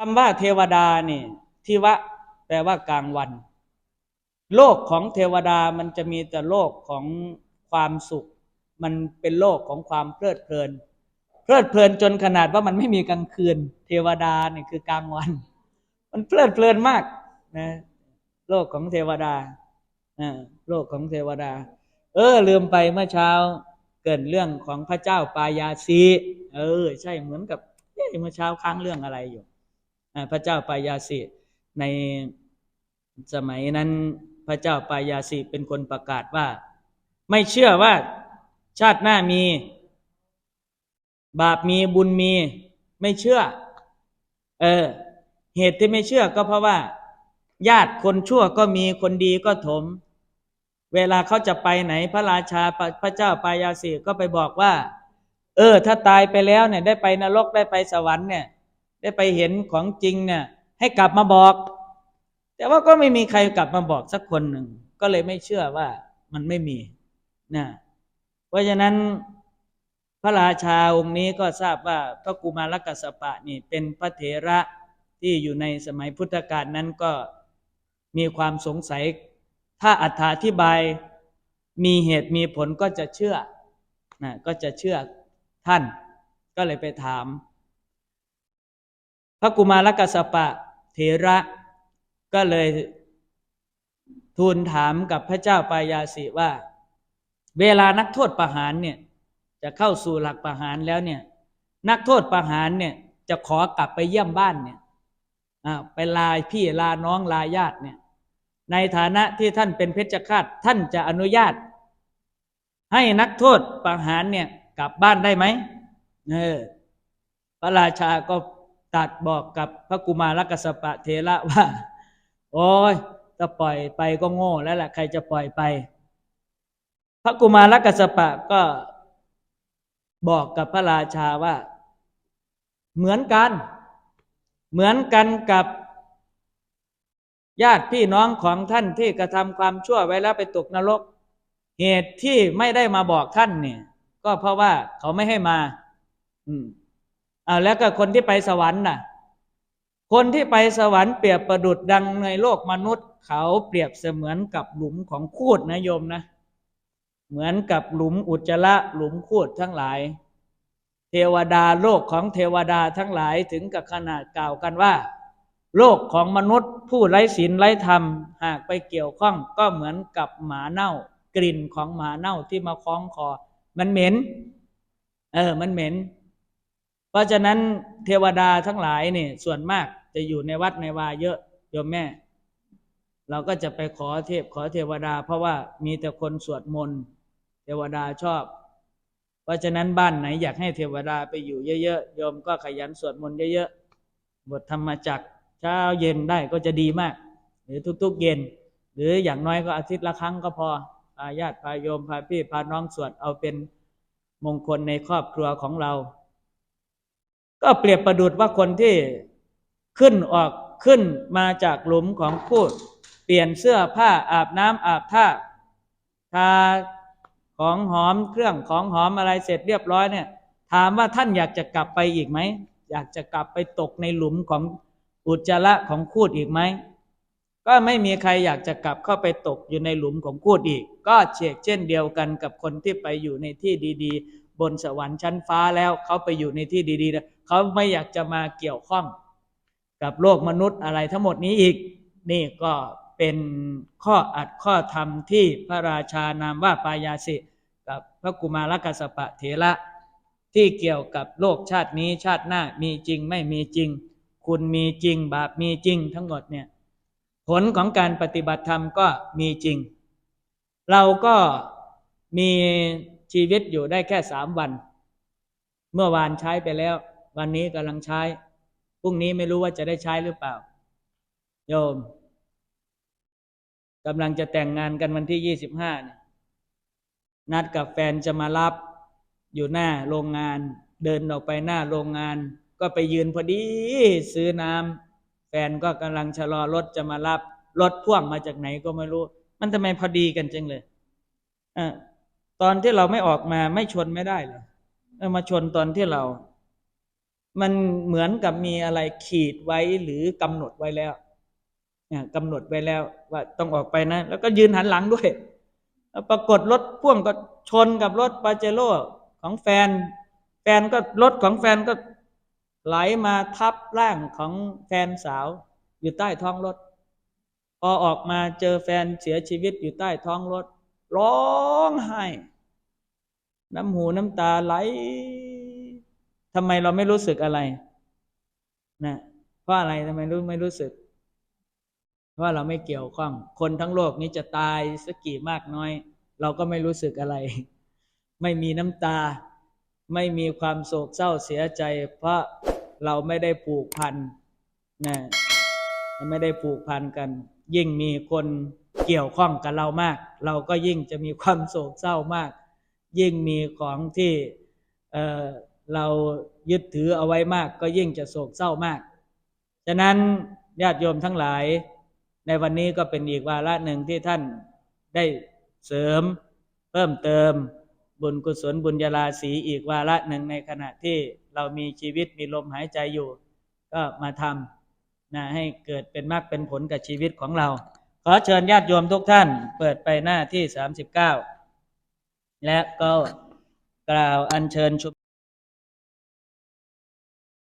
คำว่าเทวดานี่ทิวะแปลว่ากลางวัน โลกของเทวดามันจะมีแต่โลกของความสุข มันเป็นโลกของความเพลิดเพลิน เพลิดเพลินจนขนาดว่ามันไม่มีกลางคืน เทวดาเนี่ยคือกลางวัน มันเพลิดเพลินมากนะโลกของเทวดาโลกของเทวดา เออ ลืมไปเมื่อเช้า เกิดเรื่องของพระเจ้าปายาสีเออ ใช่เหมือนกับเมื่อเช้าค้างเรื่องอะไรอยู่ พระเจ้าปายาสีในสมัยนั้นพระเจ้าปายาสีเป็นคนประกาศว่า ไม่เชื่อว่าชาติหน้ามี บาปมีบุญมี ไม่เชื่อ เออ เหตุที่ไม่เชื่อก็เพราะว่า ญาติคนชั่วก็มีคนดีก็ถม เวลาเขาจะไปไหนพระราชาพระพระเจ้าปายาสีก็ไปบอกว่า เออ ถ้าตายไปแล้วเนี่ย ได้ไปนรกได้ไปสวรรค์เนี่ย ได้ไปเห็นของจริงเนี่ย ให้กลับมาบอก แต่ว่าก็ไม่มีใครกลับมาบอกสักคนหนึ่ง ก็เลยไม่เชื่อว่ามันไม่มีนะเพราะฉะนั้นพระราชาองค์นี้ก็ทราบว่าพระกุมารกัสสปะนี่เป็นพระเถระที่อยู่ในสมัยพุทธกาลนั้นก็มีความสงสัย ถ้าอัธาธิบายมีเหตุมีผลก็จะเชื่อนะก็จะเชื่อท่าน ก็เลยไปถาม พระกุมารกัสปะเถระก็เลยทูลถามกับพระเจ้าปายาสิว่า เวลานักโทษประหารเนี่ยจะเข้าสู่หลักประหารแล้วเนี่ย นักโทษประหารเนี่ยจะขอกลับไปเยี่ยมบ้านเนี่ยอ่าไปลาพี่ลาน้องลาญาติเนี่ย ในฐานะที่ท่านเป็นเพชฌฆาตท่านจะอนุญาต ให้นักโทษประหารเนี่ยกลับบ้านได้ไหมเออพระราชาก็ ตัดบอกกับพระกุมารกัสปะเทระว่า โอ้ยถ้าปล่อยไปก็โง่แล้วแหละใครจะปล่อยไป พระกุมารกัสสปะก็บอกกับพระราชาว่า เหมือนกัน เหมือนกันกับ ญาติพี่น้องของท่านที่กระทำความชั่วไว้แล้วไปตกนรก เหตุที่ไม่ได้มาบอกท่านเนี่ย ก็เพราะว่าเขาไม่ให้มา อืม อ่าแล้วก็คนที่ไปสวรรค์น่ะ คนที่ไปสวรรค์เปรียบประดุดดังในโลกมนุษย์ เขาเปรียบเสมือนกับหลุมของคูดนะโยมนะ เหมือนกับหลุมอุจจาระหลุมคูดทั้งหลาย เทวดาโลกของเทวดาทั้งหลายถึงกับขนาดกล่าวกันว่า โลกของมนุษย์ผู้ไร้ศีลไร้ธรรม หากไปเกี่ยวข้องก็เหมือนกับหมาเน่ากลิ่นของหมาเน่าที่มาคล้องคอ มันเหม็น เออ มันเหม็น ราะฉะนั้นเทวดาทั้งหลายเนี่ยส่วนมากจะอยู่ในวัดในวาเยอะโยมแม่ เราก็จะไปขอเทพขอเทวดา เพราะว่ามีแต่คนสวดมนต์เทวดาชอบ เพราะฉะนั้นบ้านไหนอยากให้เทวดาไปอยู่เยอะๆโยมก็ขยันสวดมนต์เยอะๆบทธรรมจักเช้าเย็นได้ก็จะดีมาก หรือทุกๆเย็น หรืออย่างน้อยก็อาทิตย์ละครั้งก็พอพาญาติพาโยมพาพี่พาน้องสวดเอาเป็นมงคลในครอบครัวของเรา ก็เปรียบประดุดว่าคนที่ขึ้นออกขึ้นมาจากหลุมของพูด เปลี่ยนเสื้อผ้าอาบน้ำอาบท่าทาของหอมเครื่องของหอมอะไรเสร็จเรียบร้อยเนี่ย ถามว่าท่านอยากจะกลับไปอีกไหม อยากจะกลับไปตกในหลุมของอุจจาระของคูดอีกไหม ก็ไม่มีใครอยากจะกลับเข้าไปตกอยู่ในหลุมของคูดอีก ก็เชกเช่นเดียวกันกับคนที่ไปอยู่ในที่ดี บนสวรรค์ชั้นฟ้าแล้วเขาไปอยู่ในที่ดีๆนะเขาไม่อยากจะมาเกี่ยวข้องกับโลกมนุษย์อะไรทั้งหมดนี้อีก นี่ก็เป็นข้ออัดข้อธรรมที่พระราชานามว่าปายาสิ กับพระกุมารกัสสปะเถระที่เกี่ยวกับโลกชาตินี้ชาติหน้ามีจริงไม่มีจริง คุณมีจริง บาปมีจริงทั้งหมดเนี่ยผลของการปฏิบัติธรรมก็มีจริง เราก็มี ชีวิตอยู่ได้แค่สามวัน เมื่อวานใช้ไปแล้ว วันนี้กำลังใช้พรุ่งนี้ไม่รู้ว่าจะได้ใช้หรือเปล่า โยมกำลังจะแต่งงานกันวันที่ยี่สิบห้านัดกับแฟนจะมารับอยู่หน้าโรงงาน เดินออกไปหน้าโรงงาน ก็ไปยืนพอดี ซื้อน้ำแฟนก็กำลังชะลอรถจะมารับรถพ่วงมาจากไหนก็ไม่รู้ มันทำไมพอดีกันจังเลยอ่า ตอนที่เราไม่ออกมาไม่ชนไม่ได้เลยเออมาชนตอนที่เรา มันเหมือนกับมีอะไรขีดไว้หรือกำหนดไว้แล้วเนี่ยกำหนดไว้แล้ว ว่าต้องออกไปนะ แล้วก็ยืนหันหลังด้วยแล้วปรากฏรถพ่วงก็ชนกับรถปาเจโร่ของแฟน แฟนก็รถของแฟนก็ไหลมาทับร่างของแฟนสาวอยู่ใต้ท้องรถ พอออกมาเจอแฟนเสียชีวิตอยู่ใต้ท้องรถ ร้องไห้ น้ำหูน้ำตาไหลทำไมเราไม่รู้สึกอะไรนะเพราะอะไรทำไมรู้ไม่รู้สึกเพราะเราไม่เกี่ยวข้อง คนทั้งโลกนี้จะตายสักกี่มากน้อย เราก็ไม่รู้สึกอะไร ไม่มีน้ำตา ไม่มีความโศกเศร้าเสียใจ เพราะเราไม่ได้ผูกพันนะไม่ได้ผูกพันกัน ยิ่งมีคน เกี่ยวข้องกับเรามาก เราก็ยิ่งจะมีความโศกเศร้ามาก ยิ่งมีของที่เออเรายึดถือเอาไว้มาก ก็ยิ่งจะโศกเศร้ามาก ฉะนั้นญาติโยมทั้งหลาย ในวันนี้ก็เป็นอีกวาระหนึ่งที่ท่านได้เสริมเพิ่มเติมบุญกุศลบุญญาลาสีอีกวาระหนึ่งในขณะที่เรามีชีวิตมีลมหายใจอยู่ ก็มาทำนะให้เกิดเป็นมรรคเป็นผลกับชีวิตของเรา อเชิญญาติโยมทุกท่านเปิดไปหน้าที่สามสิบเก้าและก็กล่าวอัญเชิญชุม